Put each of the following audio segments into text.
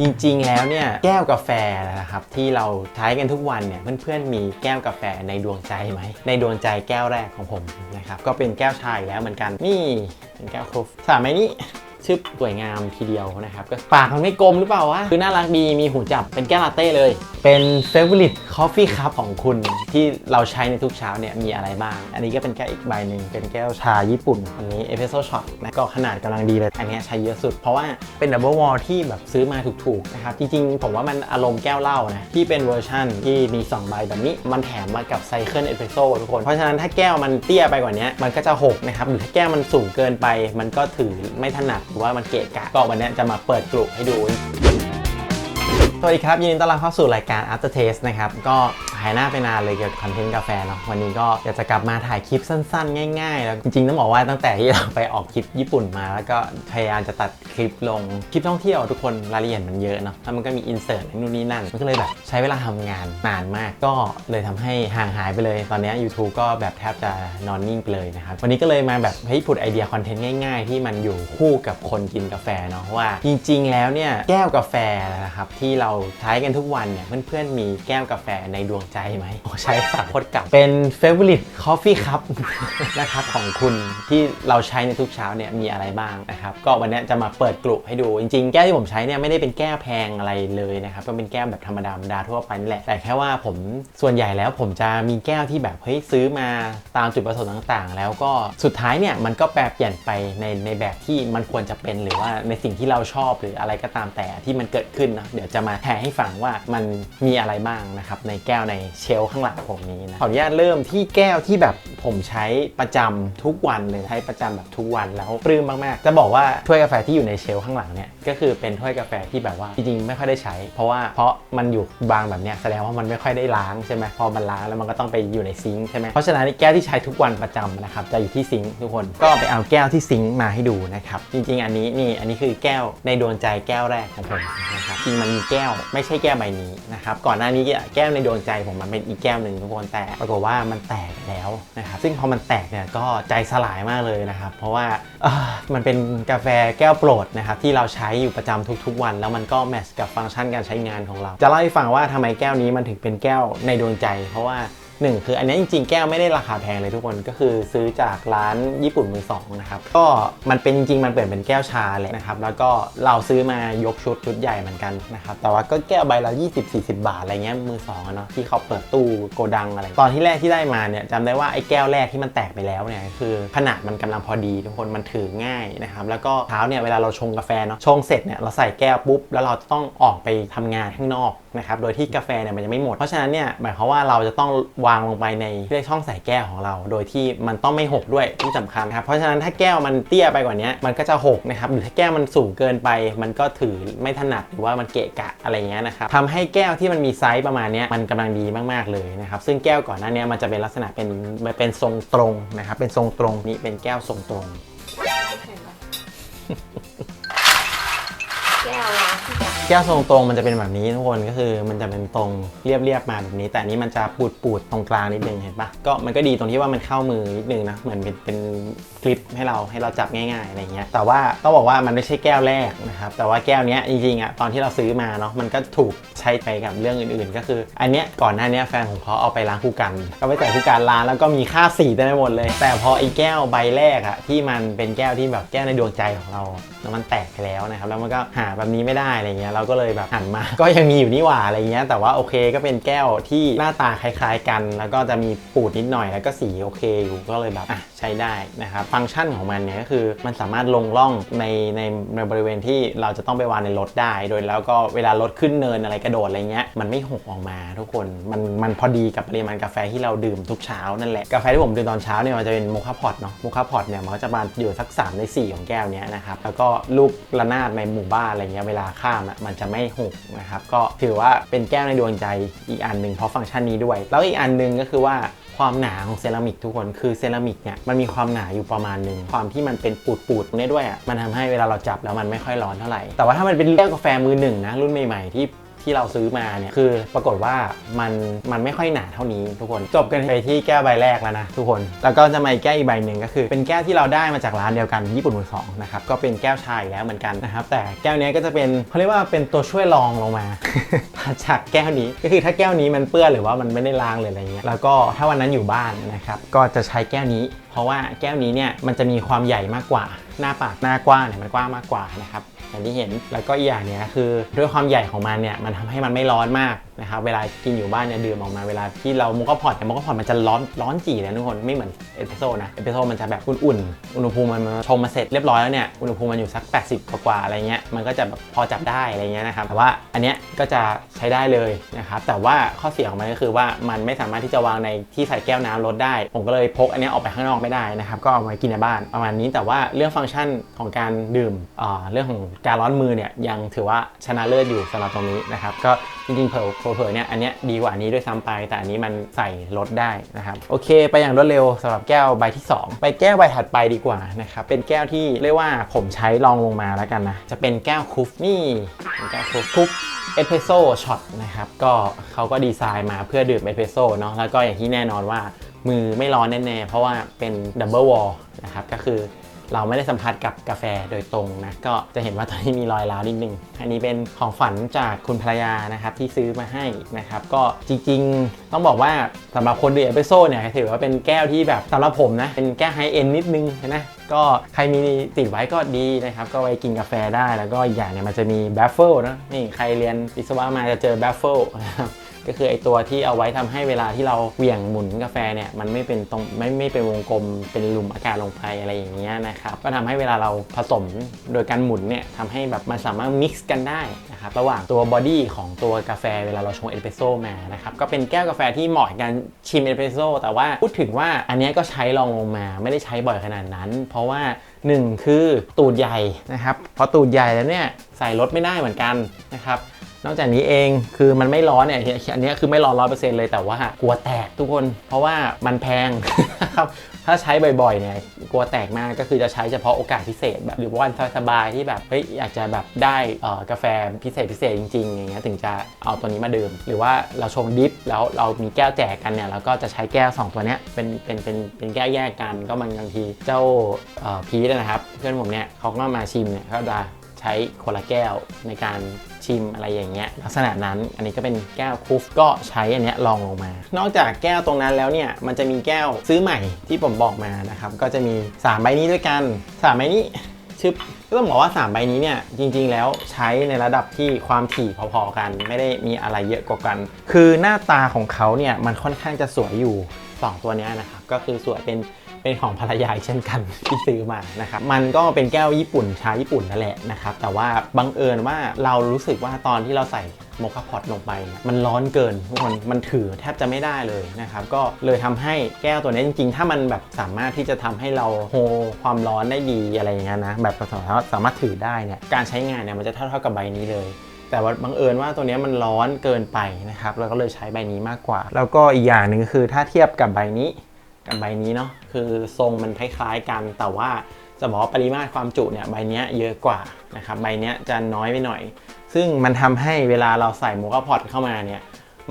จริงๆ แล้วเนี่ยแก้วกาแฟนะครับที่เราใช้กันทุกวันเนี่ยเพื่อนๆ มีแก้วกาแฟในดวงใจไหม ในดวงใจแก้วแรกของผมนะครับก็เป็นแก้วชายแล้วเหมือนกันนี่เป็นแก้วครุฟสามไม้นี้ ชื่อสวยงามทีเดียวนะครับก็ปากมันไม่กลมหรือเปล่าวะคือน่ารักดีมีหูจับเป็นแก้วลาเต้เลย เป็น favorite coffee cup ของคุณที่เราใช้ในทุกเช้าเนี่ยมีอะไรบ้าง อันนี้ก็เป็นแก้วอีกใบหนึ่งเป็นแก้วชาญี่ปุ่นอันนี้ espresso shot นะก็ขนาดกำลังดีเลย อันนี้ใช้เยอะสุด เพราะว่าเป็น double wall ที่แบบซื้อมาถูกๆนะครับจริงๆ ผมว่ามันอารมณ์แก้วเหล้านะที่เป็นเวอร์ชั่นที่มี2ใบแบบนี้มันแถมมากับไซเคิลเอสเปรสโซ่ทุกคน เพราะฉะนั้นถ้าแก้วมันเตี้ยไปกว่านี้มันก็จะหกนะครับหรือถ้าแก้วมันสูงเกินไป มันก็ถือไม่ถนัดหรือว่ามันเกะกะก็วันนี้จะมาเปิดกลุ่มให้ดูสวัสดีครับยินดีต้อนรับเข้าสู่รายการ After Taste นะครับก็ หายหน้าไปนานเลยเกี่ยวกับคอนเทนต์กาแฟเนาะวันนี้ก็อยากจะกลับมาถ่ายคลิปสั้นๆ ง่ายๆ แล้วจริงๆต้องบอกว่าตั้งแต่ที่เราไปออกคลิปญี่ปุ่นมา แล้วก็พยายามจะตัดคลิปลงคลิปท่องเที่ยวทุกคนรายละเอียดมันเยอะเนาะแล้วมันก็มีอินเสิร์ตนู่นนี่นั่น มันก็เลยแบบใช้เวลาทำงานนานมาก ก็เลยทำให้ห่างหายไปเลย ตอนนี้ YouTube ก็แบบแทบจะนอนนิ่งไปเลยนะครับวันนี้ก็เลยมาแบบเฮ้ยผุดไอเดียคอนเทนต์ง่ายๆ ที่มันอยู่คู่กับคนกินกาแฟเนาะว่า จริง ๆ แล้วเนี่ยแก้วกาแฟนะครับที่เราใช้กันทุกวันเนี่ยเพื่อนๆมีแก้วกาแฟในดวงใจไหมโอ้ใช้สับพดกลับเป็น favorite coffee cup นะครับของคุณที่เราใช้ในทุกเช้าเนี่ยมีอะไรบ้างนะครับ ก็วันนี้จะมาเปิดกลุ่ให้ดู จริง ๆ แก้วที่ผมใช้เนี่ยไม่ได้เป็นแก้วแพงอะไรเลยนะครับ ก็เป็นแก้วแบบธรรมดาธรรมดาทั่วไปนี่แหละ แต่แค่ว่าผมส่วนใหญ่แล้วผมจะมีแก้วที่แบบเฮ้ยซื้อมาตามจุดประสงค์ต่างๆ แล้วก็สุดท้ายเนี่ยมันก็แปรเปลี่ยนไปในในแบบที่มันควรจะเป็นหรือว่าในสิ่งที่เราชอบหรืออะไรก็ตามแต่ที่มันเกิดขึ้นนะเดี๋ยวจะมาแชร์ให้ฟังว่ามันมีอะไรบ้างนะครับในแก้วในเชลข้างหลังผมนี้นะขออนุญาตเริ่มที่แก้วที่แบบผมใช้ประจำทุกวันเลยใช้ประจำแบบทุกวันแล้วปลื้มมากๆ จะบอกว่าถ้วยกาแฟที่อยู่ในเชลข้างหลังเนี่ยก็คือเป็นถ้วยกาแฟที่แบบว่าจริงๆไม่ค่อยได้ใช้ เพราะว่าเพราะมันอยู่บางแบบเนี้ยแสดงว่ามันไม่ค่อยได้ล้างใช่ไหมพอมันล้างแล้วมันก็ต้องไปอยู่ในซิงค์ใช่ไหมเพราะฉะนั้นแก้วที่ใช้ทุกวันประจำนะครับจะอยู่ที่ซิงค์ทุกคนก็ไปเอาแก้วที่ซิงค์มาให้ดูนะครับจริง ๆ อันนี้นี่อันนี้คือแก้วในดวงใจแก้วแรกของผมนะครับจริงมันมีแก้วไม่ใช่แก้วใบนี้นะครับก่อนหน้านี้แก้วในดวงใจผมมันเป็นอีกแก้วหนึ่งทุกคนแต่ปรากฏว่ามันแตกแล้วนะครับซึ่งพอมันแตกเนี่ยก็ใจสลายมากเลยนะครับ เพราะว่ามันเป็นกาแฟแก้วโปรดนะครับที่เราใช้อยู่ประจำทุกๆวัน แล้วมันก็แมทช์กับฟังก์ชันการใช้งานของเรา จะเล่าให้ฟังว่าทำไมแก้วนี้มันถึงเป็นแก้วในดวงใจ เพราะว่า หนึ่งคืออันนี้จริง ๆ แก้วไม่ได้ราคาแพงเลยทุกคนก็คือซื้อจากร้านญี่ปุ่นมือสองนะครับก็มันเป็นจริงๆมันเปลี่ยนเป็นแก้วชาเลยนะครับแล้วก็เราซื้อมายกชุดชุดใหญ่เหมือนกันนะครับแต่ว่าก็แก้วใบละ 20-40 บาทอะไรเงี้ยมือสองเนาะที่เขาเปิดตู้โกดังอะไร ตอนที่แรกที่ได้มาเนี่ยจำได้ว่าไอ้แก้วแรกที่มันแตกไปแล้วเนี่ยคือขนาดมันกำลังพอดีทุกคนมันถือง่ายนะครับแล้วก็เช้าเนี่ยเวลาเราชงกาแฟเนาะชงเสร็จเนี่ยเราใส่แก้วปุ๊บแล้วเราจะต้องออกไปทำงานข้างนอกนะครับโดยที่กาแฟเนี่ยมันยังไม่หมดเพราะฉะนั้นเนี่ยหมายความว่าเราจะต้องวางลงไปในเรียกช่องใส่แก้วของเรา โดยที่มันต้องไม่หกด้วยที่สำคัญครับเพราะฉะนั้นถ้าแก้วมันเตี้ยไปกว่านี้มันก็จะหกนะครับหรือถ้าแก้วมันสูงเกินไป มันก็ถือไม่ถนัดหรือว่ามันเกะกะอะไรเงี้ยนะครับทำให้แก้วที่มันมีไซส์ประมาณนี้มันกำลังดีมากๆเลยนะครับซึ่งแก้วก่อนหน้านี้มันจะเป็นลักษณะเป็นมันเป็นทรงตรงนะครับเป็นทรงตรงนี่เป็นแก้วทรงตรง แก้วทรงตรงมันจะเป็นแบบนี้ทุกคนก็คือ มันจะเป็นตรงเรียบๆมาแบบนี้ แต่อันนี้มันจะปูดปูดๆตรงกลางนิดนึงเห็นปะก็มันก็ดีตรงที่ว่ามันเข้ามือนิดนึงนะเหมือนเป็นเป็นคลิปให้เราให้เราจับง่ายๆอะไรเงี้ยแต่ว่าต้องบอกว่ามันไม่ใช่แก้วแรกนะครับแต่ว่าแก้วเนี้ยจริงๆอะตอนที่เราซื้อมาเนาะมันก็ถูกใช้ไปกับเรื่องอื่นๆ ก็คือ อันเนี้ยก่อนหน้านี้แฟนของเขาเอาไปล้างคู่กัน ก็ไปใส่คู่กันล้างแล้วก็มีค่าสีเต็มไปหมดเลย แต่พอไอ้แก้วใบแรกอะที่มันเป็นแก้วที่แบบแก้วในดวงใจของเราแล้วมันแตกไปแล้วนะครับแล้วมันก็หาแบบนี้ไม่ได้อะไรเงี้ยเราก็เลยแบบหันมา ก็ยังมีอยู่นี่หว่าอะไรเงี้ย แต่ว่าโอเคก็เป็นแก้วที่หน้าตาคล้าย ๆ กัน แล้วก็จะมีปูดนิดหน่อยแล้วก็สีโอเคอยู่ก็เลยแบบอะใช้ได้นะครับฟังก์ชันของมันเนี่ยก็คือมันสามารถลงล่องในในในบริเวณที่เราจะต้องไปวางในรถได้ โดยแล้วก็เวลารถขึ้นเนินอะไรกระโดดอะไรเงี้ยมันไม่หกออกมาทุกคนมันมันพอดีกับปริมาณกาแฟที่เราดื่มทุกเช้านั่นแหละกาแฟที่ผมดื่มตอนเช้าเนี่ยมันจะเป็นโมคาพอตเนาะโมคาพอตเนี่ยมันก็จะมาอยู่สัก3ใน4 ของแก้วเนี้ยนะครับแล้วก็ลูกระนาดในหมู่บ้านอะไรเงี้ยเวลาข้ามอะมันจะไม่หกนะครับก็ถือว่าเป็นแก้วในดวงใจอีกอันหนึ่งเพราะฟังก์ชันนี้ด้วย แล้วอีกอันหนึ่งก็คือว่าความหนาของเซรามิกทุกคนคือเซรามิกเนี่ยมันมีความหนาอยู่ประมาณหนึ่งความที่มันเป็นปูดปูดเนี้ด้วยอะมันทำให้เวลาเราจับแล้วมันไม่ค่อยร้อนเท่าไหร่แต่ว่าถ้ามันเป็นแก้วกาแฟมือหนึ่งนะรุ่นใหม่ๆที่ ที่เราซื้อมาเนี่ยคือปรากฏว่ามันมันไม่ค่อยหนาเท่านี้ทุกคนจบกันไปที่แก้วใบแรกแล้วนะทุกคน แล้วก็จะมาแก้วอีกใบหนึ่งก็คือ เป็นแก้วที่เราได้มาจากร้านเดียวกันญี่ปุ่นมือสองนะครับก็เป็นแก้วชาอีกแล้วเหมือนกันนะครับแต่แก้วนี้ก็จะเป็นเขาเรียกว่าเป็นตัวช่วยรองลงมาจากแก้วนี้ก็คือถ้าแก้วนี้มันเปื้อนหรือว่ามันไม่ได้ล้างเลยอะไรเงี้ยแล้วก็ถ้าวันนั้นอยู่บ้านนะครับก็จะใช้แก้วนี้ เพราะว่าแก้วนี้เนี่ยมันจะมีความใหญ่มากกว่าหน้าปากหน้ากว้างเนี่ยมันกว้างมากกว่านะครับ อย่างที่เห็น แล้วก็อีกอย่างเนี้ยคือด้วยความใหญ่ของมันเนี่ยมันทำให้มันไม่ร้อนมาก นะครับเวลากินอยู่บ้านเนี่ยดื่มออกมาเวลาที่เราโมกาพอตเนี่ยโมกาพอตมันจะร้อนร้อนจีเลยทุกคนไม่เหมือนเอสเปรสโซ่นะเอสเปรสโซ่มันจะแบบอุ่นๆอุณหภูมิมันชงมาเสร็จเรียบร้อยแล้วเนี่ยอุณหภูมิมันอยู่สัก 80 กว่าๆอะไรเงี้ยมันก็จะแบบพอจับได้อะไรเงี้ยนะครับแต่ว่าอันเนี้ยก็จะใช้ได้เลยนะครับแต่ว่าข้อเสียของมันก็คือว่ามันไม่สามารถที่จะวางในที่ใส่แก้วน้ำลดได้ ผมก็เลยพกอันเนี้ยออกไปข้างนอกไม่ได้นะครับก็เอามากินในบ้านประมาณนี้แต่ว่าเรื่องฟังก์ชันของการดื่มอ่าเรื่องของการร้อนมือเนี่ยยังถือว่าชนะเลิศอยู่สำหรับตรงนี้นะครับก็จริงๆเผลอเผลอเนี่ยอันเนี้ยดีกว่านี้ด้วยซ้ำไป แต่อันนี้มันใส่ลดได้นะครับโอเค ไปอย่างรวดเร็วสำหรับแก้วใบที่ 2 ไปแก้วใบถัดไปดีกว่านะครับเป็นแก้วที่เรียกว่าผมใช้ลองลงมาแล้วกันนะจะเป็นแก้วคุฟนี่เป็นแก้วคุฟคุฟเอสเพรสโซ่ช็อตนะครับก็เขาก็ดีไซน์มาเพื่อดื่มเอสเพรสโซ่เนาะแล้วก็อย่างที่แน่นอนว่ามือไม่ร้อนแน่ๆ เพราะว่าเป็นดับเบิลวอลนะครับก็คือ เราไม่ได้สัมผัสกับกาแฟโดยตรงนะก็จะเห็นว่าตอนนี้มีรอยร้าวนิดนึง อันนี้เป็นของฝันจากคุณภรรยานะครับที่ซื้อมาให้นะครับก็จริงๆ ต้องบอกว่าสำหรับคนดื่มเอเพรสโซ่เนี่ยถือว่าเป็นแก้วที่แบบสำหรับผมนะเป็นแก้วไฮเอ็นนิดนึงนะก็ใครมีติดไว้ก็ดีนะครับ ก็ไว้กินกาแฟได้แล้วก็อีกอย่างเนี่ยมันจะมีแบฟเฟิลนะนี่ใครเรียนวิศวะมาจะเจอแบฟเฟิลนะครับ ก็คือไอตัวที่เอาไว้ทำให้เวลาที่เราเหวี่ยงหมุนกาแฟเนี่ยมันไม่เป็นตรงไม่ไม่เป็นวงกลมเป็นหลุมอากาศลงไปอะไรอย่างเงี้ยนะครับก็ทำให้เวลาเราผสมโดยการหมุนเนี่ยทำให้แบบมันสามารถมิกซ์กันได้นะครับระหว่างตัวบอดี้ของตัวกาแฟเวลาเราชงเอสเปรสโซ่มานะครับก็เป็นแก้วกาแฟที่เหมาะกับการชิมเอสเปรสโซ่แต่ว่าพูดถึงว่าอันนี้ก็ใช้ลองลงมาไม่ได้ใช้บ่อยขนาดนั้น เพราะว่า 1 คือตูดใหญ่นะครับพอตูดใหญ่แล้วเนี่ยใส่รถไม่ได้เหมือนกันนะครับ นอกจากนี้เองคือมันไม่ร้อนเนี่ยอันนี้คือไม่ร้อนร้อยเปอร์เซ็นต์เลยแต่ว่ากลัวแตกทุกคน เพราะว่ามันแพงครับถ้าใช้บ่อยๆเนี่ยกลัวแตกมากก็คือจะใช้เฉพาะโอกาสพิเศษแบบหรือว่าวันสบายๆที่แบบเฮ้ยอยากจะแบบได้เออกาแฟพิเศษพิเศษจริงๆอย่างเงี้ยถึงจะเอาตัวนี้มาดื่ม หรือว่าเราชงดิฟแล้วเรามีแก้วแจกกันเนี่ยเราก็จะใช้แก้ว 2 ตัวเนี้ยเป็นเป็นเป็นเป็นแก้วแยกกันก็มันบางทีเจ้าเออพีทนะครับ เพื่อนผมเนี่ยเขาก็มาชิมเนี่ยเขาจะใช้คนละแก้วในการ ชิมอะไรอย่างเงี้ยลักษณะนั้นอันนี้ก็เป็นแก้วคูฟก็ใช้อันเนี้ยลองลงมา นอกจากแก้วตรงนั้นแล้วเนี่ยมันจะมีแก้วซื้อใหม่ที่ผมบอกมานะครับก็จะมี 3 ใบนี้ด้วยกัน 3 ใบนี้ชึบก็ต้องบอกว่า 3 ใบนี้เนี่ยจริงๆแล้วใช้ในระดับที่ความถี่พอๆกัน ไม่ได้มีอะไรเยอะกว่ากัน คือหน้าตาของเขาเนี่ยมันค่อนข้างจะสวยอยู่ 2 ตัวนี้นะครับก็คือสวยเป็น เป็นของภรรยาเช่นกันที่ซื้อมานะครับมันก็เป็นแก้วญี่ปุ่นชาญี่ปุ่นนั่นแหละนะครับแต่ว่าบังเอิญว่าเรารู้สึกว่าตอนที่เราใส่โมคาพอตลงไปเนี่ยมันร้อนเกินทุกคนมันถือแทบจะไม่ได้เลยนะครับ ก็เลยทำให้แก้วตัวนี้จริงๆ ถ้ามันแบบสามารถที่จะทำให้เราโฮความร้อนได้ดีอะไรอย่างเงี้ยนะแบบสามารถสามารถถือได้เนี่ยการใช้งานเนี่ยมันจะเท่าเท่ากับใบนี้เลยแต่ว่าบังเอิญว่าตัวนี้มันร้อนเกินไปนะครับเราก็เลยใช้ใบนี้มากกว่า แล้วก็อีกอย่างหนึ่งคือถ้าเทียบกับใบนี้ กับใบนี้เนาะคือทรงมันคล้ายๆกัน แต่ว่าจะบอกปริมาตรความจุเนี่ยใบเนี้ยเยอะกว่านะครับใบเนี้ยจะน้อยไปหน่อย ซึ่งมันทำให้เวลาเราใส่โมกาพอตเข้ามาเนี่ย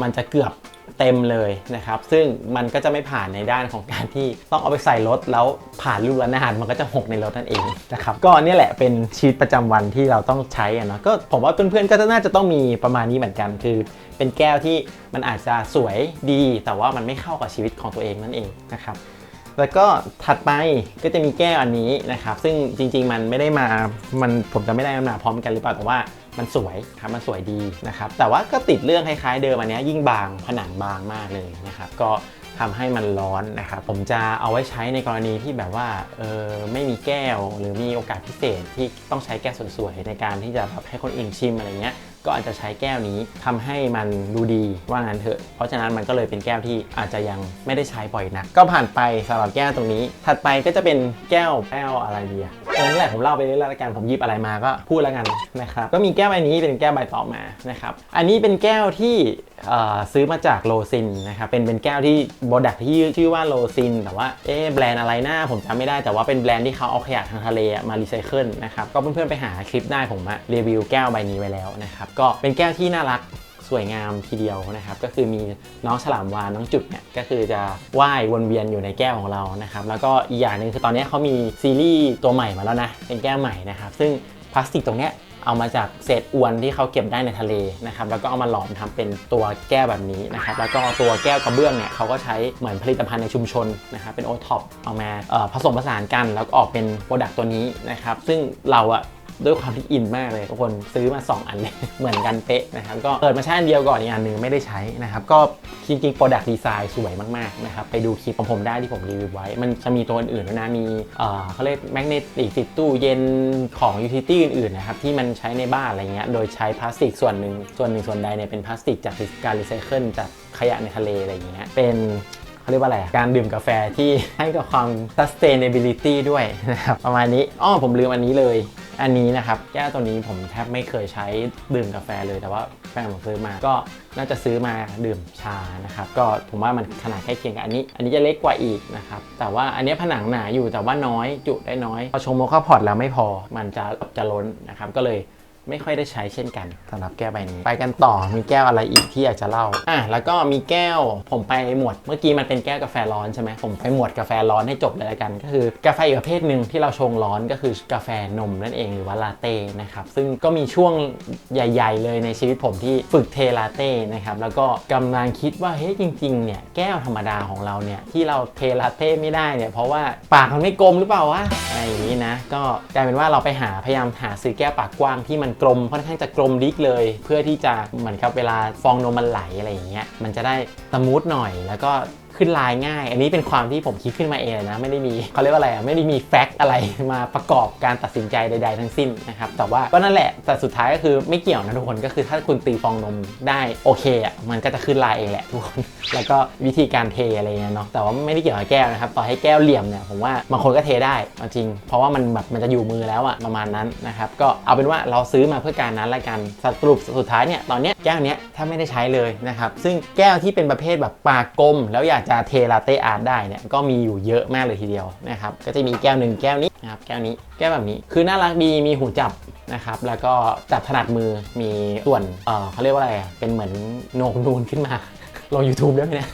มันจะเกือบ เต็มเลยนะครับ ซึ่งมันก็จะไม่ผ่านในด้านของการที่ต้องเอาไปใส่รถแล้วผ่านลูกระนาดมันก็จะหกในรถนั่นเองนะครับ ก็เนี่ยแหละเป็นชีวิตประจำวันที่เราต้องใช้อะเนาะก็ผมว่าเพื่อนๆก็น่าจะต้องมีประมาณนี้เหมือนกัน คือเป็นแก้วที่มันอาจจะสวยดี แต่ว่ามันไม่เข้ากับชีวิตของตัวเองนั่นเองนะครับแล้วก็ถัดไปก็จะมีแก้วอันนี้นะครับ ซึ่งจริง ๆ มันไม่ได้มา มันผมจะไม่ได้มาพร้อมกันหรือเปล่าแต่ว่า มันสวยครับมันสวยดีนะครับแต่ว่าก็ติดเรื่องคล้ายๆเดิมอันนี้ยิ่งบางผนังบางมากเลยนะครับก็ทำให้มันร้อนนะครับผมจะเอาไว้ใช้ในกรณีที่แบบว่าเออไม่มีแก้วหรือมีโอกาสพิเศษที่ต้องใช้แก้วสวยๆในการที่จะแบบให้คนอื่นชิมอะไรเงี้ยก็อาจจะใช้แก้วนี้ทำให้มันดูดีว่างั้นเถอะ เพราะฉะนั้นมันก็เลยเป็นแก้วที่อาจจะยังไม่ได้ใช้บ่อยนัก ก็ผ่านไปสำหรับแก้วตรงนี้ ถัดไปก็จะเป็นแก้วแก้วอะไรดีอะตรงนี้แหละผมเล่าไปเรื่อยๆแล้วกันผมหยิบอะไรมาก็พูดแล้วกันนะครับก็มีแก้วใบนี้เป็นแก้วใบต่อมานะครับอันนี้เป็นแก้วที่ซื้อมาจากโลซินนะครับเป็นเป็นแก้วที่โปรดักที่ชื่อว่าโลซิน แต่ว่าเอ๊แบรนด์อะไรหน้าผมจำไม่ได้แต่ว่าเป็นแบรนด์ที่เขาเอาขยะทางทะเลมารีไซเคิลนะครับก็เพื่อนๆไปหาคลิปได้ผมมารีวิวแก้วใบนี้ไว้แล้วนะครับก็เป็นแก้วที่น่ารักสวยงามทีเดียวนะครับ ก็คือมีน้องฉลามวานน้องจุดเนี่ยก็คือจะว่ายวนเวียนอยู่ในแก้วของเรานะครับ แล้วก็อีกอย่างหนึ่งคือตอนนี้เขามีซีรีส์ตัวใหม่มาแล้วนะ เป็นแก้วใหม่นะครับ ซึ่งพลาสติกตรงเนี้ยเอามาจากเศษอวนที่เขาเก็บได้ในทะเลนะครับ แล้วก็เอามาหลอมทำเป็นตัวแก้วแบบนี้นะครับ แล้วก็ตัวแก้วกระเบื้องเนี่ยเขาก็ใช้เหมือนผลิตภัณฑ์ในชุมชนนะครับ เป็นโอท็อปเอามาผสมผสานกัน แล้วก็ออกเป็นโปรดักต์ตัวนี้นะครับ ซึ่งเราอะ ด้วยความที่อินมากเลยทุกคนซื้อมา 2 อันเลยเหมือนกันเป๊ะนะครับก็เปิดมาใช้อันเดียวก่อนอีกอันหนึ่งไม่ได้ใช้นะครับก็จริงๆ Product Design สวยมากๆนะครับไปดูคลิปของผมได้ที่ผมรีวิวไว้ มันจะมีตัวอื่นๆด้วยนะมีเอ่อเขาเรียกแมกเนติกติดตู้เย็นของ utility อื่นๆนะครับที่มันใช้ในบ้านอะไรเงี้ยโดยใช้พลาสติกส่วนหนึ่งส่วนหนึ่งส่วนใดเนี่ยเป็นพลาสติกจากการรีไซเคิลจากขยะในทะเลอะไรอย่างเงี้ยเป็นเขาเรียกว่าอะไร การดื่มกาแฟที่ให้กับความ sustainability ด้วยนะครับ ประมาณนี้ อ้อผมลืมอันนี้เลย อันนี้นะครับแก้วตัวนี้ผมแทบไม่เคยใช้ดื่มกาแฟเลยแต่ว่าแฟนผมซื้อมาก็น่าจะซื้อมาดื่มชานะครับก็ผมว่ามันขนาดใกล้เคียงกับอันนี้ อันนี้จะเล็กกว่าอีกนะครับแต่ว่าอันนี้ผนังหนาอยู่แต่ว่าน้อยจุได้น้อยพอชงโมคาพอตแล้วไม่พอมันจะจะล้นนะครับก็เลย ไม่ค่อยได้ใช้เช่นกันสำหรับแก้วใบนี้ไปกันต่อมีแก้วอะไรอีกที่อยากจะเล่าอะแล้วก็มีแก้วผมไปหมวดเมื่อกี้มันเป็นแก้วกาแฟร้อนใช่ไหมผมไปหมวดกาแฟร้อนให้จบเลยละกัน ก็คือกาแฟอีกประเภทหนึ่งที่เราชงร้อนก็คือกาแฟนมนั่นเองหรือว่าลาเต้นะครับซึ่งก็มีช่วงใหญ่ ๆ เลยในชีวิตผมที่ฝึกเทลาเต้นะครับแล้วก็กำลังคิดว่าเฮ้ยจริงๆเนี่ยแก้วธรรมดาของเราเนี่ยที่เราเทลาเต้ไม่ได้เนี่ยเพราะว่าปากมันไม่กลมหรือเปล่าวะอะไรอย่างนี้นะก็กลายเป็นว่าเราไปหาพยายามหาซื้อแก้วปากกว้างที่มันกลมค่อนข้างจะกลมดิกเลย เพื่อที่จะเหมือนกับเวลาฟองนมมันไหลอะไรอย่างเงี้ยมันจะได้สมูทหน่อยแล้วก็ ขึ้นลายง่าย อันนี้เป็นความที่ผมคิดขึ้นมาเองนะ ไม่ได้มีเขาเรียกว่าอะไรอะไม่ได้มีแฟกต์อะไรมาประกอบการตัดสินใจใด ๆ ทั้งสิ้นนะครับแต่ว่าก็นั่นแหละแต่สุดท้ายก็คือไม่เกี่ยวนะทุกคนก็คือถ้าคุณตีฟองนมได้โอเคอะมันก็จะขึ้นลายเองแหละทุกคนแล้วก็วิธีการเทอะไรเงี้ยเนาะแต่ว่าไม่ได้เกี่ยวกับแก้วนะครับต่อให้แก้วเหลี่ยมเนี่ยผมว่าบางคนก็เทได้จริง เพราะว่ามันแบบมันจะอยู่มือแล้วอะประมาณนั้นนะครับก็เอาเป็นว่าเราซื้อมาเพื่อการนั้นละกันสรุปสุดท้ายเนี่ยตอนเนี้ยแก้วเนี้ยถ้าไม่ได้ใช้เลยนะครับซึ่งแก้วที่เป็นประเภทแบบปากกลมแล้วอยากจะเทลาเต้อาร์ตได้เนี่ยก็มีอยู่เยอะมากเลยทีเดียวนะครับก็จะมีแก้วหนึ่งแก้วนี้นะครับแก้วนี้แก้วแบบนี้คือน่ารักดีมีหูจับนะครับแล้วก็จับถนัดมือมีส่วนเออเขาเรียกว่าอะไรอะเป็นเหมือนโหนกนูนขึ้นมาลง YouTube ได้ไหมเนี่ย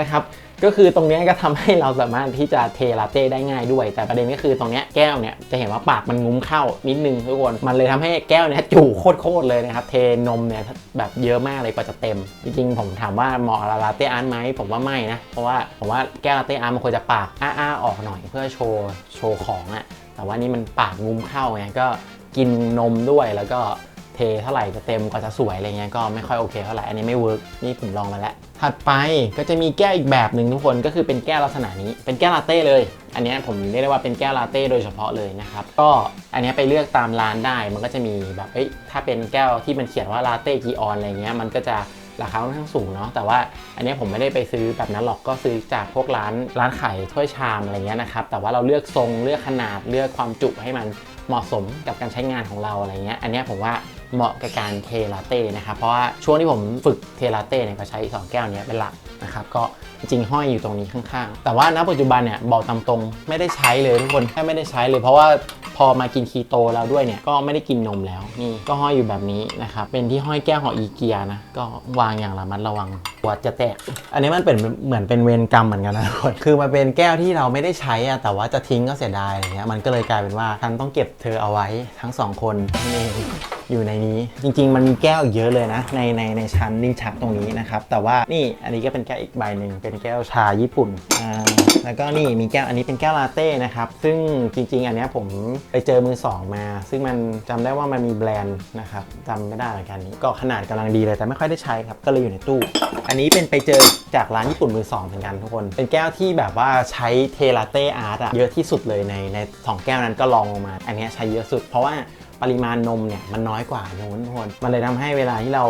นะครับ ก็คือตรงนี้ก็ทำให้เราสามารถที่จะเทลาเต้ได้ง่ายด้วย แต่ประเด็นก็คือตรงนี้แก้วเนี่ยจะเห็นว่าปากมันงุ้มเข้านิดนึงทุกคน มันเลยทำให้แก้วเนี้ยจุโคตรๆเลยนะครับ เทนมเนี่ยแบบเยอะมากเลยกว่าจะเต็ม จริงๆผมถามว่าเหมาะลาเต้อาร์ตไหมผมว่าไม่นะ เพราะว่าผมว่าแก้วลาเต้อาร์ตมันควรจะปากอ้าๆออกหน่อยเพื่อโชว์โชว์ของอะแต่ว่านี่มันปากงุ้มเข้าไงก็กินนมด้วยแล้วก็ เทเท่าไหร่จะเต็มกว่าจะสวยอะไรเงี้ยก็ไม่ค่อยโอเคเท่าไหร่อันนี้ไม่เวิร์กนี่ผมลองมาแล้ว ถัดไปก็จะมีแก้วอีกแบบหนึ่งทุกคนก็คือเป็นแก้วลักษณะนี้ เป็นแก้วลาเต้เลย อันนี้ผมเรียกได้ว่าเป็นแก้วลาเต้โดยเฉพาะเลยนะครับก็อันนี้ไปเลือกตามร้านได้มันก็จะมีแบบเอ้ยถ้าเป็นแก้วที่มันเขียนว่าลาเต้กีออนอะไรเงี้ยมันก็จะราคาค่อนข้างสูงเนาะแต่ว่าอันนี้ผมไม่ได้ไปซื้อแบบนั้นหรอกก็ซื้อจากพวกร้านร้านขายถ้วยชามอะไรเงี้ยนะครับแต่ว่าเราเลือกทรงเลือกขนาดเลือกความจุให้มันเหมาะสมกับการใช้งานของเราอะไรเงี้ยอันนี้ผมว่า เหมาะกับการเทลาเต้นะครับเพราะว่าช่วงที่ผมฝึกเทลาเต้เนี่ยก็ใช้สองแก้วนี้เป็นหลักนะครับก็จริงห้อยอยู่ตรงนี้ข้างๆ แต่ว่าณปัจจุบันเนี่ยบอกตามตรงไม่ได้ใช้เลยทุกคนแค่ไม่ได้ใช้เลย เพราะว่าพอมากินคีโตแล้วด้วยเนี่ยก็ไม่ได้กินนมแล้วนี่ก็ห้อยอยู่แบบนี้นะครับเป็นที่ห้อยแก้วหออีเกียนะก็วางอย่างระมัดระวัง กลัวจะแตก อันนี้มันเป็นเหมือนเป็นเวรกรรมเหมือนกันนะทุกคน คือมันเป็นแก้วที่เราไม่ได้ใช้อะแต่ว่าจะทิ้งก็เสียดายอะไรเงี้ย มันก็เลยกลายเป็นว่าฉันต้องเก็บเธอเอาไว้ทั้งสองคนนี่อยู่ในนี้ จริง ๆ มันมีแก้วอีกเยอะเลยนะ ในในในชั้นลิ้นชักตรงนี้นะครับ แต่ว่านี่อันนี้ก็เป็นแก้วอีกใบหนึ่งเป็นแก้วชาญี่ปุ่นอ่าแล้วก็นี่มีแก้วอันนี้เป็นแก้วลาเต้นะครับ ซึ่งจริง ๆ อันนี้ผมไปเจอมือสองมา ซึ่งมันจำได้ว่ามันมีแบรนด์นะครับจำไม่ได้เหมือนกันนี้ก็ขนาดกำลังดีเลยแต่ไม่ค่อยได้ใช้ครับก็เลยอยู่ในตู้อันนี้เป็นไปเจอจากร้านญี่ปุ่นมือสองเหมือนกันทุกคน เป็นแก้วที่แบบว่าใช้เทลาเต้อาร์ตอะเยอะที่สุดเลยในในสองแก้วนั้นก็ลองลงมา อันนี้ใช้เยอะสุดเพราะว่า ปริมาณนมเนี่ยมันน้อยกว่าโน้นทุกคนมันเลยทำให้เวลาที่เรา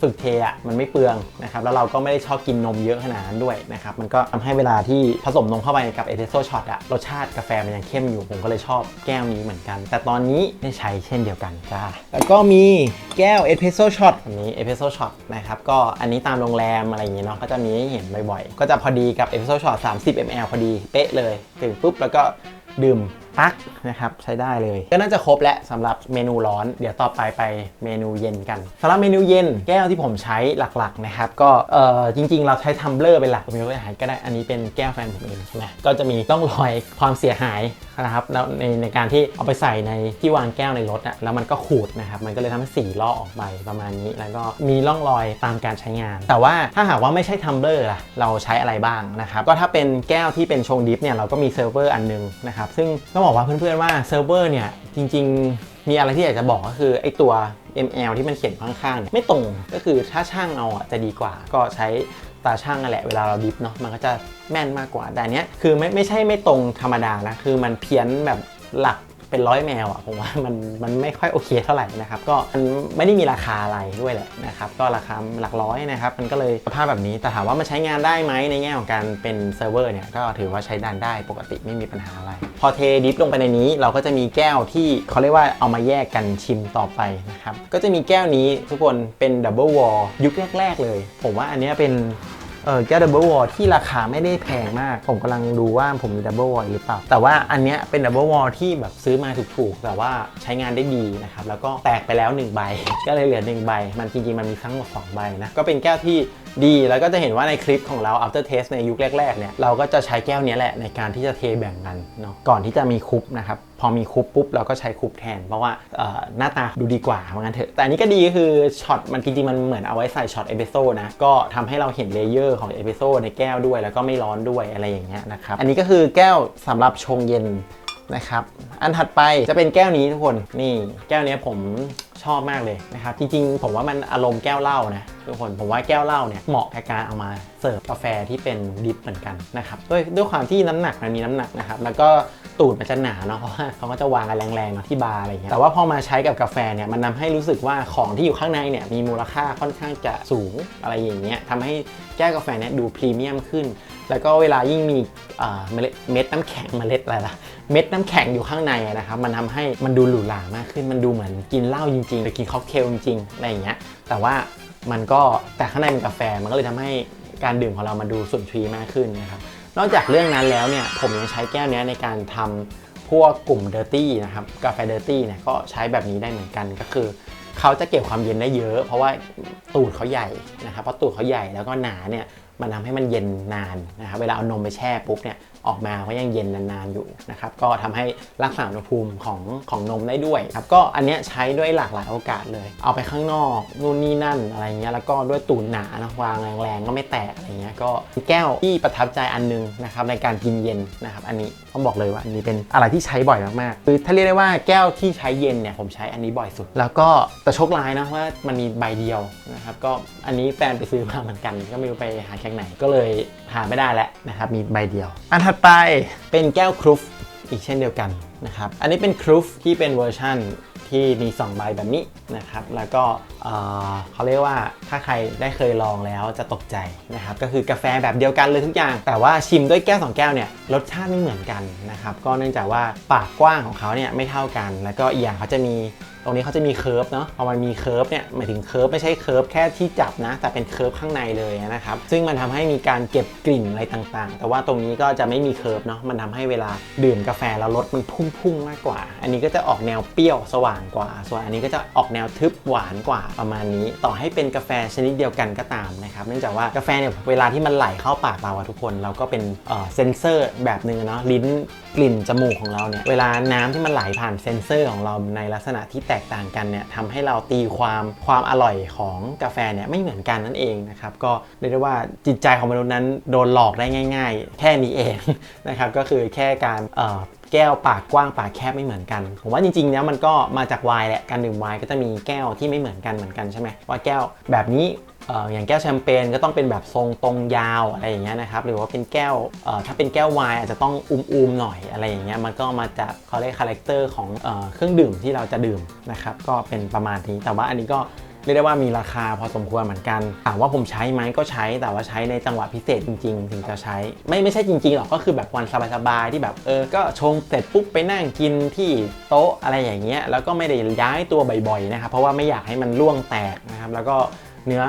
ฝึกเทอะมันไม่เปลืองนะครับแล้วเราก็ไม่ได้ชอบกินนมเยอะขนาดนั้นด้วยนะครับมันก็ทำให้เวลาที่ผสมนมเข้าไปกับเอสเ e รสโซช็อตอะรสชาติกาแฟมันยังเข้มอยู่ผมก็เลยชอบแก้วนี้เหมือนกัน แต่ตอนนี้ได้ใช้เช่นเดียวกันจ้าแล้วก็มีแก้วเอสเ e รสโซช็อตอันนี้เอสเ e รสโซช็อตนะครับก็อันนี้ตามโรงแรมอะไรอย่างเงี้ยเนาะก็จะมีให้เห็นบ่อยๆ ก็จะพอดีกับเอสเ e รสโซช็อต30 ml พอดีเป๊ะเลยถึงปุ๊บแล้วก็ดื่ม ปลั๊กนะครับใช้ได้เลย ก็น่าจะครบแล้วสำหรับเมนูร้อน เดี๋ยวต่อไปไปเมนูเย็นกันสำหรับเมนูเย็นแก้วที่ผมใช้หลักๆนะครับก็เออจริง ๆ เราใช้ทัมเบลอร์เป็นหลักผมยกตัวอย่างก็ได้อันนี้เป็นแก้วแฟนผมเองใช่ไหมก็จะมีต้องรอยความเสียหาย นะครับแล้วในในการที่เอาไปใส่ในที่วางแก้วในรถอะแล้วมันก็ขูดนะครับมันก็เลยทำให้สีลอกออกไปประมาณนี้ แล้วก็มีร่องรอยตามการใช้งาน แต่ว่าถ้าหากว่าไม่ใช่ทัมเบอร์ล่ะเราใช้อะไรบ้างนะครับก็ถ้าเป็นแก้วที่เป็นชงดิฟเนี่ยเราก็มีเซิร์ฟเวอร์อันหนึงนะครับซึ่งต้องบอกว่าเพื่อนๆว่าเซิร์ฟเวอร์เนี่ยจริง ๆ มีอะไรที่อยากจะบอกก็คือไอตัว ml ที่มันเขียนข้างๆ ไม่ตรงก็คือถ้าช่างเอาอะจะดีกว่าก็ใช้ ตาช่างนั่นแหละเวลาเราดิฟเนาะมันก็จะแม่นมากกว่า แต่อันเนี้ยคือไม่ไม่ใช่ไม่ตรงธรรมดานะ คือมันเพี้ยนแบบหลักเป็นร้อยแมวอะผมว่ามันมันไม่ค่อยโอเคเท่าไหร่นะครับ ก็มันไม่ได้มีราคาอะไรด้วยแหละนะครับ ก็ราคาหลักร้อยนะครับ มันก็เลยสภาพแบบนี้แต่ถามว่ามันใช้งานได้ไหมในแง่ของการเป็นเซิร์ฟเวอร์เนี่ยก็ถือว่าใช้ดานได้ปกติไม่มีปัญหาอะไร พอเทดิฟลงไปในนี้เราก็จะมีแก้วที่เขาเรียกว่าเอามาแยกกันชิมต่อไปนะครับ ก็จะมีแก้วนี้ทุกคนเป็นดับเบิลวอลยุคแรก ๆ เลย ผมว่าอันนี้เป็น เออแก้วดับเบิลวอลที่ราคาไม่ได้แพงมาก ผมกำลังดูว่าผมมีดับเบิลวอลหรือเปล่า แต่ว่าอันเนี้ยเป็นดับเบิลวอลที่แบบซื้อมาถูกๆ แต่ว่าใช้งานได้ดีนะครับ แล้วก็แตกไปแล้ว 1 ใบ ก็เลยเหลือ 1 ใบ มันจริงๆ มันมีทั้งหมด2ใบนะ ก็เป็นแก้วที่ดี แล้วก็จะเห็นว่าในคลิปของเรา after test ในยุคแรกๆเนี่ยเราก็จะใช้แก้วนี้แหละในการที่จะเทแบ่งกันเนาะก่อนที่จะมีคุปนะครับ พอมีคุปปุ๊บเราก็ใช้คุปแทน เพราะว่าหน้าตาดูดีกว่าเหมือนกันเถอะแต่อันนี้ก็ดีก็คือช็อตมันจริงๆ มันเหมือนเอาไว้ใส่ช็อตเอสเปโซ่นะก็ทำให้เราเห็นเลเยอร์ของเอสเปโซ่ในแก้วด้วย แล้วก็ไม่ร้อนด้วยอะไรอย่างเงี้ยนะครับอันนี้ก็คือแก้วสำหรับชงเย็นนะครับ อันถัดไปจะเป็นแก้วนี้ทุกคน นี่ แก้วนี้ผม ชอบมากเลยนะครับ จริงๆ ผมว่ามันอารมณ์แก้วเหล้านะทุกคนผมว่าแก้วเหล้าเนี่ยเหมาะกับการเอามาเสิร์ฟกาแฟที่เป็นดิฟเหมือนกันนะครับด้วยด้วยความที่น้ำหนักมันมีน้ำหนักนะครับแล้วก็ตูดมันจะหนาเนาะเพราะว่าเขาก็จะวางกันแรงๆเนาะที่บาร์อะไรเงี้ยแต่ว่าพอมาใช้กับกาแฟเนี่ยมันทาให้รู้สึกว่าของที่อยู่ข้างในเนี่ยมีมูลค่าค่อนข้างจะสูงอะไรอย่างเงี้ยทำให้แก้วกาแฟเนี่ยดูพรีเมียมขึ้น แล้วก็เวลายิ่งมีเม็ดเม็ดน้ำแข็งเมล็ดอะไรล่ะเม็ดน้ำแข็งอยู่ข้างในนะครับมันทำให้มันดูหรูหรามากขึ้นมันดูเหมือนกินเหล้าจริงๆหรือกินค็อกเทลจริงๆอะไรอย่างเงี้ยแต่ว่ามันก็แต่ข้างในเป็นกาแฟมันก็เลยทำให้การดื่มของเรามันดูสุนทรีมากขึ้นนะครับนอกจากเรื่องนั้นแล้วเนี่ยผมยังใช้แก้วเนี้ยในการทำพวกกลุ่มเดอร์ตี้นะครับกาแฟเดอร์ตี้เนี่ยก็ใช้แบบนี้ได้เหมือนกันก็คือเขาจะเก็บความเย็นได้เยอะ เพราะว่าตูดเขาใหญ่นะครับเพราะตูดเขาใหญ่แล้วก็หนาเนี่ย มันทำให้มันเย็นนานนะครับเวลาเอานมไปแช่ปุ๊บเนี่ยออกมาก็ยังเย็นนานๆอยู่นะครับก็ทำให้รักษาอุณหภูมิของของนมได้ด้วยครับก็อันเนี้ยใช้ด้วยหลากหลายโอกาสเลย เอาไปข้างนอกนู่นนี่นั่นอะไรเงี้ยแล้วก็ด้วยตูนหนานะวางแรงๆก็ไม่แตกอะไรเงี้ยก็แก้วที่ประทับใจอันนึงนะครับในการกินเย็นนะครับอันนี้ ต้องบอกเลยว่าอันนี้เป็นอะไรที่ใช้บ่อยมากๆคือถ้าเรียกได้ว่าแก้วที่ใช้เย็นเนี่ยผมใช้อันนี้บ่อยสุด แล้วก็แต่โชคร้ายนะว่ามันมีใบเดียวนะครับก็อันนี้แฟนไปซื้อมาเหมือนกัน ก็ไม่รู้ไปหาจากไหนก็เลยหาไม่ได้แล้วนะครับมีใบเดียว อันถัดไปเป็นแก้วครุฟอีกเช่นเดียวกันนะครับอันนี้เป็นครุฟที่เป็นเวอร์ชั่นที่มี 2 ใบแบบนี้นะครับแล้วก็ เขาเรียกว่าถ้าใครได้เคยลองแล้วจะตกใจนะครับก็คือกาแฟแบบเดียวกันเลยทุกอย่าง แต่ว่าชิมด้วยแก้ว2แก้วเนี่ยรสชาติไม่เหมือนกันนะครับก็เนื่องจากว่าปากกว้างของเขาเนี่ยไม่เท่ากัน แล้วก็อีกอย่างเขาจะมีตรงนี้เขาจะมีเคิร์ฟเนาะพอมันมีเคิร์ฟเนี่ยหมายถึงเคิร์ฟไม่ใช่เคิร์ฟแค่ที่จับนะ แต่เป็นเคิร์ฟข้างในเลยนะครับ ซึ่งมันทำให้มีการเก็บกลิ่นอะไรต่างๆ แต่ว่าตรงนี้ก็จะไม่มีเคิร์ฟเนาะมันทำให้เวลาดื่มกาแฟแล้วรสมันพุ่งๆมากกว่า อันนี้ก็จะออกแนวเปรี้ยวสว่างกว่า ส่วนอันนี้ก็จะออกแนวทึบหวานกว่าประมาณนี้ ต่อให้เป็นกาแฟชนิดเดียวกันก็ตามนะครับเนื่องจากว่ากาแฟเนี่ยเวลาที่มันไหลเข้าปากเราอะทุกคนเราก็เป็นเซนเซอร์แบบหนึ่งเนาะลิ้นกลิ่นจมูกของเราเนี่ยเวลาน้ำที่มันไหลผ่านเซนเซอร์ของเราในลักษณะที่แตกต่างกันเนี่ยทำให้เราตีความความอร่อยของกาแฟเนี่ยไม่เหมือนกันนั่นเองนะครับก็เรียกได้ว่าจิตใจของมนุษย์นั้นโดนหลอกได้ง่าย ๆ แค่นี้เองนะครับก็คือแค่การแก้วปากกว้างปากแคบไม่เหมือนกัน ผมว่าจริงๆเนี่ยมันก็มาจากไวน์แหละการดื่มไวน์ก็จะมีแก้วที่ไม่เหมือนกันเหมือนกันใช่ไหมว่าแก้วแบบนี้ออย่างแก้วแชมเปญก็ต้องเป็นแบบทรงตรงยาวอะไรอย่างเงี้ยนะครับหรือว่าเป็นแก้วถ้าเป็นแก้วไวน์อาจจะต้องอุ้มๆหน่อยอะไรอย่างเงี้ยมันก็มาจากเขาเรียกคาแรคเตอร์ของเครื่องดื่มที่เราจะดื่มนะครับก็เป็นประมาณนี้แต่ว่าอันนี้ก็ เรียกได้ว่ามีราคาพอสมควรเหมือนกันถามว่าผมใช้ไหมก็ใช้แต่ว่าใช้ในจังหวะพิเศษจริง ๆ ถึงจะใช้ ไม่ไม่ใช่จริงๆหรอกก็คือแบบวันสบายๆที่แบบเออก็ชงเสร็จปุ๊บไปนั่งกินที่โต๊ะอะไรอย่างเงี้ยแล้วก็ไม่ได้ย้ายตัวบ่อยๆนะครับเพราะว่าไม่อยากให้มันร่วงแตกนะครับแล้วก็เนื้อ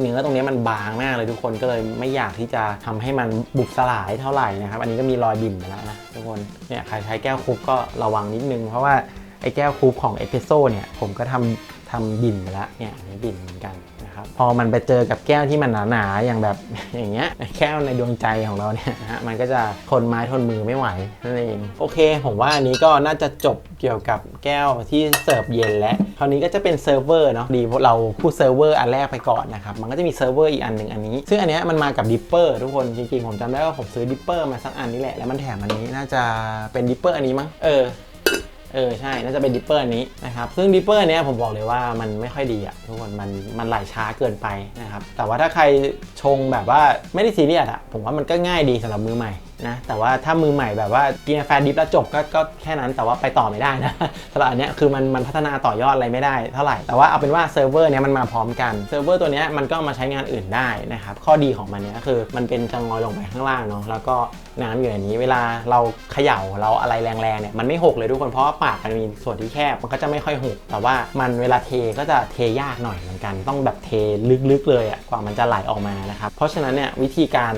เนื้อตรงนี้มันบางมากเลยทุกคนก็เลยไม่อยากที่จะทำให้มันบุบสลายเท่าไหร่นะครับ อันนี้ก็มีรอยบิ่นไปแล้วนะทุกคนเนี่ยใครใช้แก้วคุปก็ระวังนิดนึง เพราะว่าไอ้แก้วคุปของเอสเปรสโซ่เนี่ยผมก็ทำ ทำบินไปแล้วเนี่ยอันนี้บินเหมือนกันนะครับพอมันไปเจอกับแก้วที่มันหนาๆอย่างแบบอย่างเงี้ยแก้วในดวงใจของเราเนี่ยนะฮะมันก็จะทนไม้ทนมือไม่ไหวนั่นเองโอเค ผมว่าอันนี้ก็น่าจะจบเกี่ยวกับแก้วที่เสิร์ฟเย็นแล้วคราวนี้ก็จะเป็นเซิร์ฟเวอร์เนาะดีเพราะเราพูดเซิร์ฟเวอร์อันแรกไปก่อนนะครับมันก็จะมีเซิร์ฟเวอร์อีกอันหนึ่งอันนี้ ซึ่งอันเนี้ยมันมากับดิปเปอร์ทุกคนจริงๆผมจำได้ว่าผมซื้อดิปเปอร์มาสักอันนี้แหละแล้วมันแถมอันนี้น่าจะเป็นดิปเปอร์อันนี้มั้งเออ เออใช่ น่าจะเป็นดิปเปอร์นนี้นะครับ ซึ่งดิปเปอร์เนี้ยผมบอกเลยว่ามันไม่ค่อยดีอะทุกคน มันมันไหลช้าเกินไปนะครับ แต่ว่าถ้าใครชงแบบว่าไม่ได้ซีเรียสอะผมว่ามันก็ง่ายดีสำหรับมือใหม่ นะแต่ว่าถ้ามือใหม่แบบว่ากินกาแฟดิฟแล้วจบก็ก็แค่นั้นแต่ว่าไปต่อไม่ได้นะสำหรับอันเนี้ยคือมันมันพัฒนาต่อยอดอะไรไม่ได้เท่าไหร่แต่ว่าเอาเป็นว่าเซิร์ฟเวอร์เนี้ยมันมาพร้อมกันเซิร์ฟเวอร์ตัวเนี้ยมันก็มาใช้งานอื่นได้นะครับข้อดีของมันเนี้ยคือมันเป็นจะงอยลงไปข้างล่างเนาะแล้วก็น้ำอยู่ในนี้เวลาเราเขย่าเราอะไรแรงๆเนี่ยมันไม่หกเลยทุกคนเพราะว่าปากมันมีส่วนที่แคบมันก็จะไม่ค่อยหก แต่ว่ามันเวลาเทก็จะเทยากหน่อยเหมือนกัน ต้องแบบเทลึกๆเลยอะกว่ามันจะไหลออกมานะครับเพราะฉะนั้นเนี่ยวิธีการ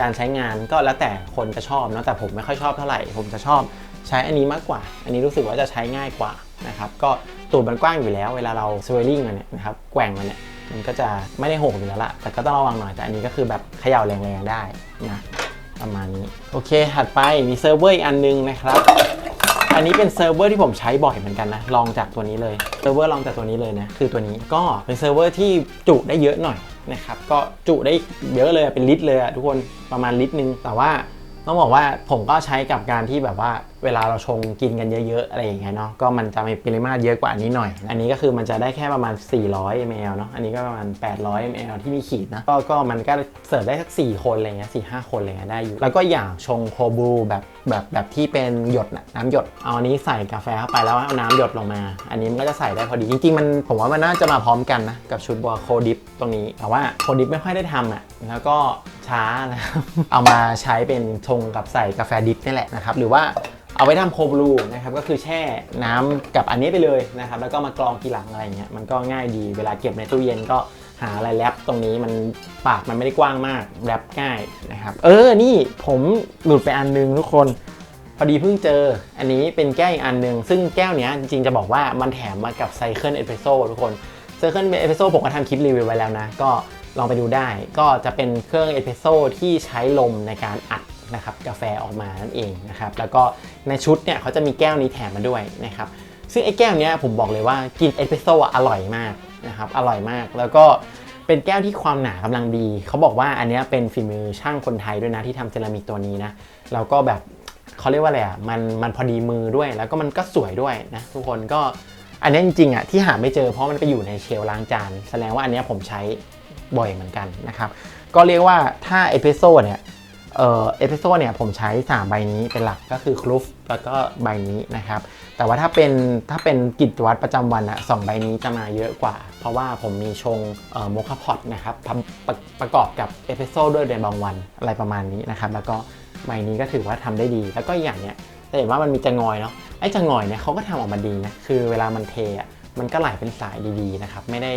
การใช้งานก็แล้วแต่คนจะชอบนะแต่ผมไม่ค่อยชอบเท่าไหร่ ผมจะชอบใช้อันนี้มากกว่า อันนี้รู้สึกว่าจะใช้ง่ายกว่านะครับก็ตูดมันกว้างอยู่แล้ว เวลาเราสวิลลิ่งมันเนี่ยนะครับแกว่งมันเนี่ยมันก็จะไม่ได้โหกอยู่แล้วละแต่ก็ต้องระวังหน่อยแต่อันนี้ก็คือแบบเขย่าแรงๆได้นะประมาณนี้โอเคถัดไปมีเซิร์ฟเวอร์อีกอันนึงนะครับ อันนี้เป็นเซิร์ฟเวอร์ที่ผมใช้บ่อยเหมือนกันนะ ลองจากตัวนี้เลย เซิร์ฟเวอร์ลองจากตัวนี้เลยนะ คือตัวนี้ก็เป็นเซิร์ฟเวอร์ที่จุได้เยอะหน่อยนะครับ ก็จุได้เยอะเลยเป็นลิตรเลยอะทุกคนประมาณลิตรนึง แต่ว่าต้องบอกว่าผมก็ใช้กับการที่แบบว่า เวลาเราชงกินกันเยอะๆอะไรอย่างเงี้ยเนาะก็มันจะมีปริมาตรเยอะกว่าอันนี้หน่อย อันนี้ก็คือมันจะได้แค่ประมาณ 400 ml เนาะอันนี้ก็ประมาณ 800 ml ที่มีขีดนะก็ก็มันก็เสิร์ฟได้สัก 4 คนอะไรเงี้ย4 5คนอะไรเงี้ยได้อยู่แล้วก็อย่างชงโคบูแบบแบบแบบที่เป็นหยดน่ะน้ำหยดเอาอันนี้ใส่กาแฟเข้าไปแล้วเอาน้ำหยดลงมา อันนี้มันก็จะใส่ได้พอดีจริงๆมันผมว่ามันน่าจะมาพร้อมกันนะกับชุดบัวโคดิฟตรงนี้แต่ว่าโคดิฟไม่ค่อยได้ทำอะแล้วก็ช้านะครับเอามาใช้เป็นชงกับใส่กาแฟดิฟนี่แหละนะครับหรือว่าเอาไว้ทำโคบลูนะครับก็คือแช่น้ำกับอันนี้ไปเลยนะครับแล้วก็มากรองทีหลังอะไรเงี้ยมันก็ง่ายดีเวลาเก็บในตู้เย็นก็หาอะไรแรปตรงนี้มันปากมันไม่ได้กว้างมากแรปง่ายนะครับเออนี่ผมหลุดไปอันนึงทุกคน พอดีเพิ่งเจอ อันนี้เป็นแก้วอีกอันหนึง ซึ่งแก้วเนี้ยจริงๆจะบอกว่ามันแถมมากับไซเคิลเอสเปรสโซ่ทุกคนไซเคิลเอสเปรสโซ่ผมก็ทำคลิปรีวิวไว้แล้วนะ ก็ลองไปดูได้ ก็จะเป็นเครื่องเอสเปรสโซ่ที่ใช้ลมในการอัด นะครับกาแฟออกมานั่นเองนะครับแล้วก็ในชุดเนี่ยเขาจะมีแก้วนี้แถมมาด้วยนะครับซึ่งไอ้แก้วนี้ผมบอกเลยว่ากินเอสเปรสโซ่อร่อยมากนะครับอร่อยมากแล้วก็เป็นแก้วที่ความหนากำลังดี เขาบอกว่าอันนี้เป็นฝีมือช่างคนไทยด้วยนะที่ทำเซรามิกตัวนี้นะแล้วก็แบบเขาเรียกว่าอะไรอะมันมันพอดีมือด้วย แล้วก็มันก็สวยด้วยนะทุกคนก็อันนี้จริงๆอะที่หาไม่เจอเพราะมันไปอยู่ในเชลล้างจานแสดงว่าอันนี้ผมใช้บ่อยเหมือนกันนะครับก็เรียกว่าถ้าเอสเปรสโซ่เนี่ย เอเอสเปรสโซ่เนี่ยผมใช้ 3 ใบนี้เป็นหลักก็คือคลุฟแล้วก็ใบนี้นะครับ แต่ว่าถ้าเป็นถ้าเป็นกิจวัตรประจำวันอะสองใบนี้จะมาเยอะกว่า เพราะว่าผมมีชงโมคาพอตนะครับทำประประกอบกับเอสเปรสโซ่ด้วยในบางวันอะไรประมาณนี้นะครับ แล้วก็ใบนี้ก็ถือว่าทำได้ดี แล้วก็อย่างเนี้ยแต่เห็นว่ามันมีจะงอยเนาะไอ้จะงอยเนี่ยเขาก็ทำออกมาดีนะคือเวลามันเทอะมันก็ไหลเป็นสายดีๆนะครับไม่ได้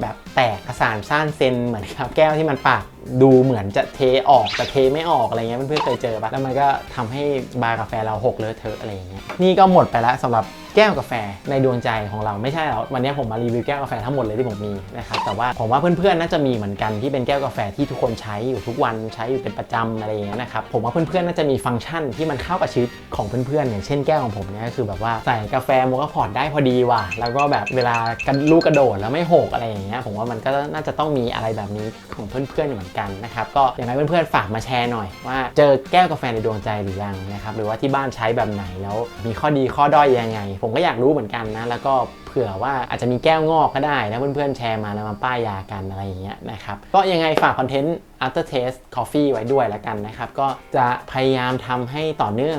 แบบแตกกระสานซ่านเซนเหมือนกับแก้วที่มันปากดูเหมือนจะเทออกแต่เทไม่ออกอะไรเงี้ยเพื่อนๆเคยเจอปะแล้วมันก็ทำให้บาร์กาแฟเราหกเลอะเทอะอะไรเงี้ยนี่ก็หมดไปแล้วสำหรับแก้วกาแฟในดวงใจของเราไม่ใช่หรอกวันนี้ผมมารีวิวแก้วกาแฟทั้งหมดเลยที่ผมมีนะครับแต่ว่าผมว่าเพื่อนๆน่าจะมีเหมือนกันที่เป็นแก้วกาแฟที่ทุกคนใช้อยู่ทุกวันใช้อยู่เป็นประจำอะไรอย่างเงี้ยนะครับผมว่าเพื่อนๆน่าจะมีฟังก์ชันที่มันเข้ากับชีวิตของเพื่อนๆอย่างเช่นแก้วของผมเนี่ยคือแบบว่าใส่กาแฟโมคาพอตได้พอดีว่ะแล้วก็แบบเวลากันลูกกระโดดแล้วไม่หกอะไรอย่างเงี้ยผมว่ามันก็น่าจะต้องมีอะไรแบบนี้ของเพื่อนๆเหมือนกันนะครับก็อย่างไรเพื่อนๆฝากมาแชร์หน่อย ว่าเจอแก้วกาแฟในดวงใจหรือยังนะครับหรือว่าที่บ้านใช้แบบไหนแล้วมีข้อดีข้อด้อยยังไง ผมก็อยากรู้เหมือนกันนะแล้วก็เผื่อว่าอาจจะมีแก้วงอกก็ได้นะเพื่อนๆแชร์มาแล้วมาป้ายยากันอะไรอย่างเงี้ยนะครับก็ยังไงฝากคอนเทนต์ after taste coffee ไว้ด้วยล้วกันนะครับ ก็จะพยายามทำให้ต่อเนื่อง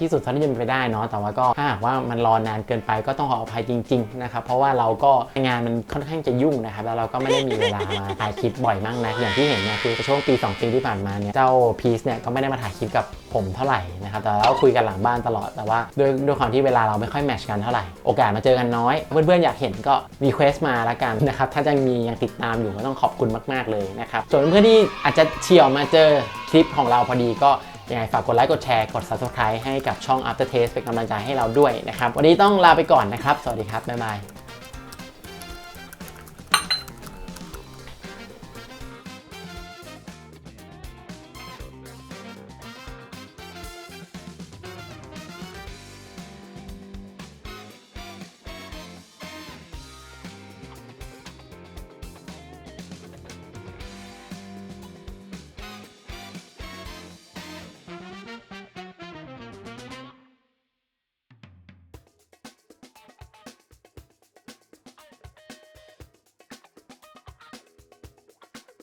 ที่สุดเท่าที่จะเป็นไปได้เนาะแต่ว่าก็ถ้าหากว่ามันรอนานเกินไปก็ต้องขออภัยจริง ๆ นะครับ เพราะว่าเราก็งานมันค่อนข้างจะยุ่งนะครับ แล้วเราก็ไม่ได้มีเวลามาถ่ายคลิปบ่อยมากนะอย่างที่เห็นเนี่ยคือช่วงปี 2 ปีที่ผ่านมาเนี่ยเจ้าพีซเนี่ยก็ไม่ได้มาถ่ายคลิปกับผมเท่าไหร่นะครับแต่เราก็คุยกันหลังบ้านตลอดแต่ว่าด้วยด้วยความที่เวลาเราไม่ค่อยแมทชกันเท่าไหร่โอกาสมาเจอกันน้อย เพื่อนๆอยากเห็นก็รีเควสต์มาล้วกันนะครับถ้ายังมียังติดตามอยู่ก็ต้องขอบคุณมาก ๆเลยนะครับส่วนเพื่อนที่อาจจะเฉียวมาเจอคลิปของเราพอดีก็ยังไงฝากกดไลค์กดแชร์กด subscribe ให้กับช่อง After Taste เป็นกำลังใจให้เราด้วยนะครับ วันนี้ต้องลาไปก่อนนะครับ สวัสดีครับ บ๊ายบาย